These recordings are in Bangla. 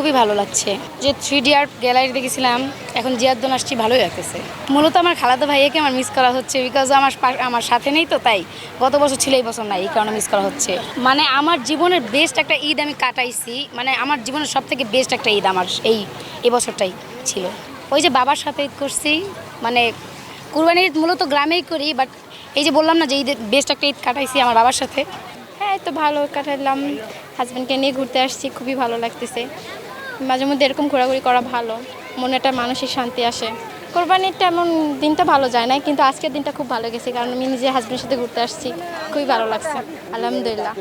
খুবই ভালো লাগছে। যে থ্রি ডি আর্ট গ্যালারি দেখেছিলাম, এখন জিয়াদ্দন আসছি, ভালোই লাগতেছে। মূলত আমার খালাদা ভাইয়াকে আমার মিস করা হচ্ছে বিকজ আমার আমার সাথে নেই তো, তাই গত বছর ছিল, এই বছর নাই, এই কারণে মিস করা হচ্ছে। মানে আমার জীবনের বেস্ট একটা ঈদ আমি কাটাইছি মানে আমার জীবনের সব থেকে বেস্ট একটা ঈদ আমার এই এবছরটাই ছিল। ওই যে বাবার সাথে ঈদ করছি মানে কুরবানি ঈদ মূলত গ্রামেই করি বাট এই যে বললাম না যে ঈদের বেস্ট একটা ঈদ কাটাইছি আমার বাবার সাথে। হ্যাঁ তো ভালো কাটালাম। হাজব্যান্ডকে নিয়ে ঘুরতে আসছি, খুবই ভালো লাগতেছে। মাঝে মধ্যে এরকম ঘোরাঘুরি করা ভালো। মনে একটা মানসিক শান্তি আসে। কোরবানির তেমন দিনটা ভালো যায় না কিন্তু আজকের দিনটা খুব ভালো গেছে, কারণ আমি নিজে হাজব্যান্ডের সাথে ঘুরতে আসছি। খুবই ভালো লাগছে। আলহামদুলিল্লাহ।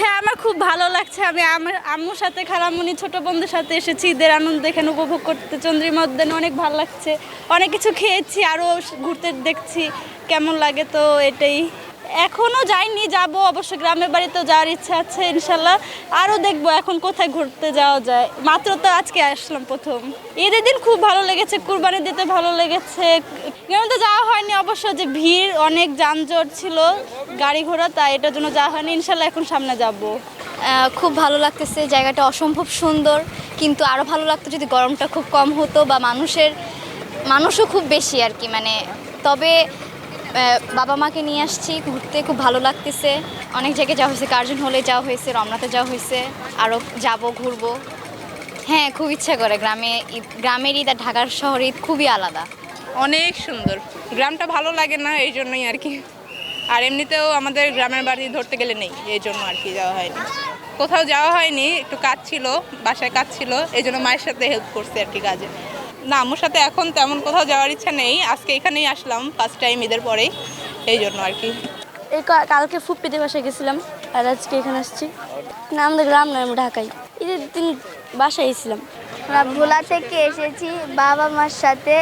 হ্যাঁ আমার খুব ভালো লাগছে। আমি আমার আম্মুর সাথে, খালামুনি, ছোট বন্ধুর সাথে এসেছি, ঈদের আনন্দ এখানে উপভোগ করতে। চন্দ্রিমা অনেক ভালো লাগছে। অনেক কিছু খেয়েছি আরও ঘুরতে দেখছি, কেমন লাগে তো এটাই। এখনও যাইনি, যাব। অবশ্য গ্রামের বাড়িতেও যাওয়ার ইচ্ছা আছে, ইনশাল্লাহ। আরও দেখব এখন কোথায় ঘুরতে যাওয়া যায়। মাত্র তো আজকে আসলাম প্রথম। ঈদের দিন খুব ভালো লেগেছে কুরবানি দিতে ভালো লেগেছে। গ্রামে তো যাওয়া হয়নি, অবশ্য যে ভিড়, অনেক যানজট ছিল, গাড়ি ঘোড়া, তাই এটার জন্য যাওয়া হয়নি। ইনশাল্লাহ এখন সামনে যাব। খুব ভালো লাগতেছে, জায়গাটা অসম্ভব সুন্দর। কিন্তু আরও ভালো লাগতো যদি গরমটা খুব কম হতো বা মানুষের, মানুষও খুব বেশি আর কি মানে তবে বাবা মাকে নিয়ে আসছি, ঘুরতে খুব ভালো লাগতেছে। অনেক জায়গায় যাওয়া হয়েছে, কার্জন হলে যাওয়া হয়েছে, রমনাতে যাওয়া হয়েছে আরও যাব, ঘুরবো। হ্যাঁ খুব ইচ্ছা করে, গ্রামে গ্রামের ঈদ আর ঢাকার শহর ঈদ খুবই আলাদা। অনেক সুন্দর। গ্রামটা ভালো লাগে না, এই জন্যই আর কি। আর এমনিতেও আমাদের গ্রামের বাড়ি ধরতে গেলে নেই, এই জন্য আর কি যাওয়া হয়নি। কোথাও যাওয়া হয়নি, একটু কাজ ছিল, বাসায় কাজ ছিল, এই জন্য মায়ের সাথে হেল্প করছে আর কি কাজে। না আম্মুর সাথে এখন তেমন কোথাও যাওয়ার ইচ্ছা নেই। আজকে এখানেই আসলাম ফার্স্ট টাইম ঈদের পরেই এই জন্য আর কি। এই কালকে ফুপিতে বাসায় গেছিলাম আর আজকে এখানে আসছি। না আমাদের গ্রাম নয় আমরা ঢাকায়। ঈদের দিন বাসায় এসেছিলাম আমরা ভোলা থেকে এসেছি বাবা মার সাথে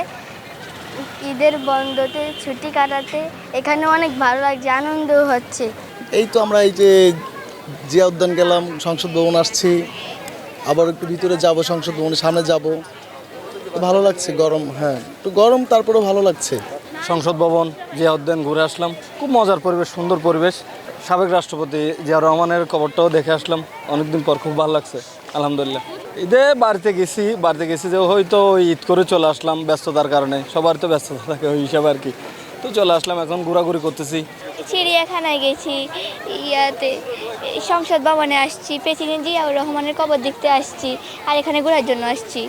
ঈদের বন্ধতে ছুটি কাটাতে। এখানে অনেক ভালো লাগছে আনন্দ হচ্ছে। এই তো আমরা এই যে জিয়া উদ্যান গেলাম সংসদ ভবন আসছি। আবার একটু ভিতরে যাব সংসদ ভবনের সামনে যাব। ভালো লাগছে গরম হ্যাঁ। একটু গরম তারপরেও ভালো লাগছে। সংসদ ভবন জিয়া উদ্যান ঘুরে আসলাম। খুব মজার পরিবেশ সুন্দর পরিবেশ। সাবেক রাষ্ট্রপতি জিয়া রহমানের কবরটাও দেখে আসলাম। অনেকদিন পর খুব ভালো লাগছে আলহামদুলিল্লাহ। ঈদে বাড়িতে গেছি বাড়িতে গেছি যে হয়তো ঈদ করে চলে আসলাম ব্যস্ততার কারণে। সবার তো ব্যস্ততা থাকে ওই হিসাবে আর কি। তো চলে আসলাম এখন ঘোরাঘুরি করতেছি। চিড়িয়াখানায় গেছি ইয়াতে সংসদ ভবনে আসছি প্রেসিডেন্ট জিয়াউর রহমানের কবর দেখতে আসছি আর এখানে ঘোরার জন্য আসছি।